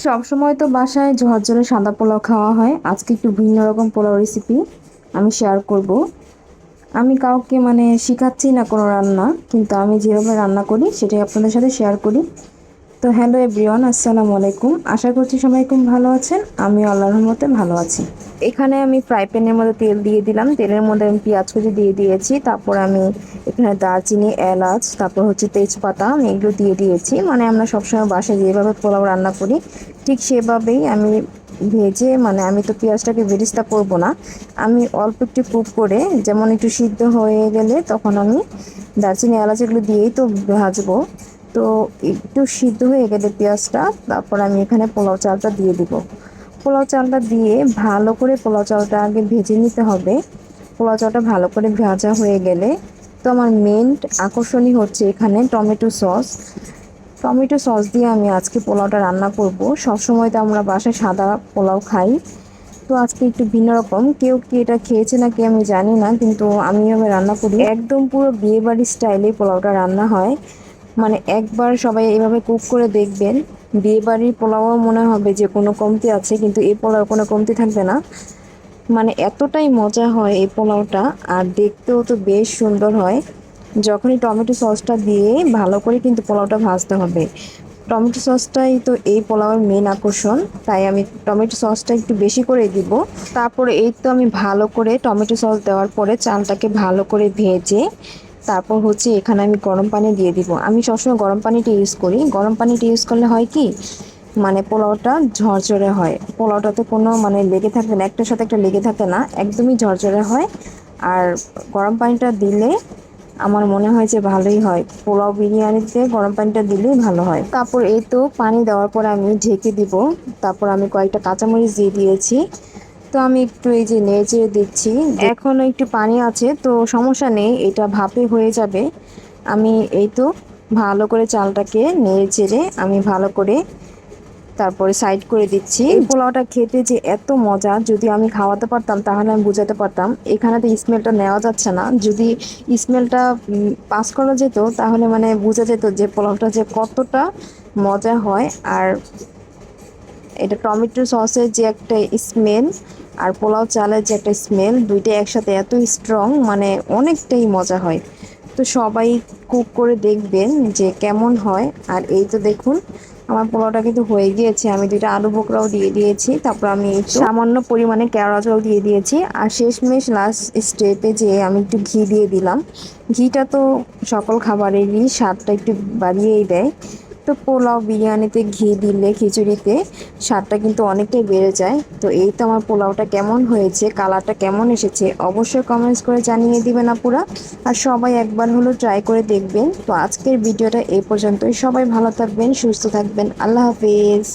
সবসময় তো বাসায় ঝরঝরে সাদা পোলাও খাওয়া হয়। আজকে একটু ভিন্ন রকম পোলাও রেসিপি আমি শেয়ার করব। আমি কাউকে মানে শেখাচ্ছি না কোনো রান্না, কিন্তু আমি যেভাবে রান্না করি, সেটাই আপনাদের সাথে শেয়ার করি। তো হ্যালো এভরিওয়ান, আসসালামু আলাইকুম। আশা করছি সবাই খুব ভালো আছেন। আমি আল্লাহর রহমতে ভালো আছি। এখানে আমি ফ্রাই প্যানের মধ্যে তেল দিয়ে দিলাম। তেলের মধ্যে আমি পেঁয়াজ কুচি দিয়ে দিয়েছি। তারপর আমি এখানে দারচিনি, এলাচ, তারপর হচ্ছে তেজপাতা আমি এগুলো দিয়ে দিয়েছি। মানে আমরা সবসময় বাসায় যেভাবে পোলাও রান্না করি, ঠিক সেভাবেই আমি ভেজে মানে আমি তো পেঁয়াজটাকে বেরিস্তা করব না। আমি অল্প একটু কুক করে, যেমন একটু সিদ্ধ হয়ে গেলে তখন আমি দারচিনি, এলাচ এগুলো দিয়েই তো ভাজবো। তো একটু সিদ্ধ হয়ে গেলে পেঁয়াজটা, তারপর আমি এখানে পোলাও চালটা দিয়ে দিব। পোলাও চালটা দিয়ে ভালো করে পোলাও চালটা আগে ভেজে নিতে হবে। পোলাও চালটা ভালো করে ভাজা হয়ে গেলে তো আমার মেন আকর্ষণই হচ্ছে এখানে টমেটো সস। টমেটো সস দিয়ে আমি আজকে পোলাওটা রান্না করব। সবসময় তো আমরা বাসায় সাদা পোলাও খাই। তো আজকে একটু ভিন্ন রকম। কেউ কি এটা খেয়েছে নাকি আমি জানি না, কিন্তু আমি আমি রান্না করি। একদম পুরো বিয়ে বাড়ির স্টাইলে পোলাওটা রান্না হয়। মানে একবার সবাই এভাবে কুক করে দেখবেন বিয়ে বাড়ির পোলাও মনে হবে যে কোনো কমতি আছে, কিন্তু এই পোলাও কোনো কমতি থাকবে না। মানে এতটাই মজা হয় এই পোলাওটা, আর দেখতেও তো বেশ সুন্দর হয়। যখনই টমেটো সসটা দিয়ে ভালো করে কিন্তু পোলাওটা ভাজতে হবে। টমেটো সসটাই তো এই পোলাওয়ের মেন আকর্ষণ, তাই আমি টমেটো সসটা একটু বেশি করে দিব। তারপরে এই তো আমি ভালো করে টমেটো সস দেওয়ার পরে চালটাকে ভালো করে ভেজে তারপর হচ্ছে এখানে আমি গরম পানি দিয়ে দিব। আমি সবসময় গরম পানিটা ইউজ করি। গরম পানিটা ইউজ করলে হয় কি? মানে পোলাওটা ঝরঝরে হয়। পোলাওটাতে কোনো মানে লেগে থাকবে না, একটার সাথে একটা লেগে থাকে না, একদমই ঝরঝরে হয়। আর গরম পানিটা দিলে আমার মনে হয় যে ভালোই হয়। পোলাও বিরিয়ানিতে গরম পানিটা দিলেই ভালো হয়। তারপর এই তো পানি দেওয়ার পর আমি ঢেকে দিব। তারপর আমি কয়েকটা কাঁচামরিচ দিয়ে দিয়েছি। তো আমি একটু এই যে নেড়ে দিচ্ছি। এখনও একটু পানি আছে তো সমস্যা নেই এটা ভাপে হয়ে যাবে। আমি এই তো ভালো করে চালটাকে নেড়ে চেড়ে আমি ভালো করে তারপরে সাইড করে দিচ্ছি। পোলাওটা খেতে যে এত মজা যদি আমি খাওয়াতে পারতাম তাহলে আমি বুঝাতে পারতাম। এখানে তো স্মেলটা নেওয়া যাচ্ছে না। যদি স্মেলটা পাস করা যেত তাহলে মানে বোঝা যেত যে পোলাওটা যে কতটা মজা হয়। আর এটা টমেটো সসের যে একটা স্মেল আর পোলাও চালের যে একটা স্মেল দুইটা একসাথে এত স্ট্রং মানে অনেকটাই মজা হয়। তো সবাই কুক করে দেখবেন যে কেমন হয়। আর এই তো দেখুন, আমার পোলাওটা কিন্তু হয়ে গিয়েছে। আমি দুইটা আলু বোকরাও দিয়ে দিয়েছি, তারপর আমি সামান্য পরিমাণে কেওড়া জল দিয়ে দিয়েছি। আর শেষমেশ লাস্ট স্টেপে যে আমি একটু ঘি দিয়ে দিলাম। ঘিটা তো সকল খাবারেরই স্বাদটা একটু বাড়িয়েই দেয়। তো পোলাও বিরিয়ানিতে ঘি দিলে খিচুড়িতে স্বাদটা কিন্তু অনেকটাই বেড়ে যায়। তো এই তো আমার পোলাওটা কেমন হয়েছে, কালারটা কেমন এসেছে, অবশ্যই কমেন্টস করে জানিয়ে দিবেন আপুরা। আর সবাই একবার হলো ট্রাই করে দেখবেন। তো আজকের ভিডিওটা এই পর্যন্তই। সবাই ভালো থাকবেন, সুস্থ থাকবেন। আল্লাহ হাফিজ।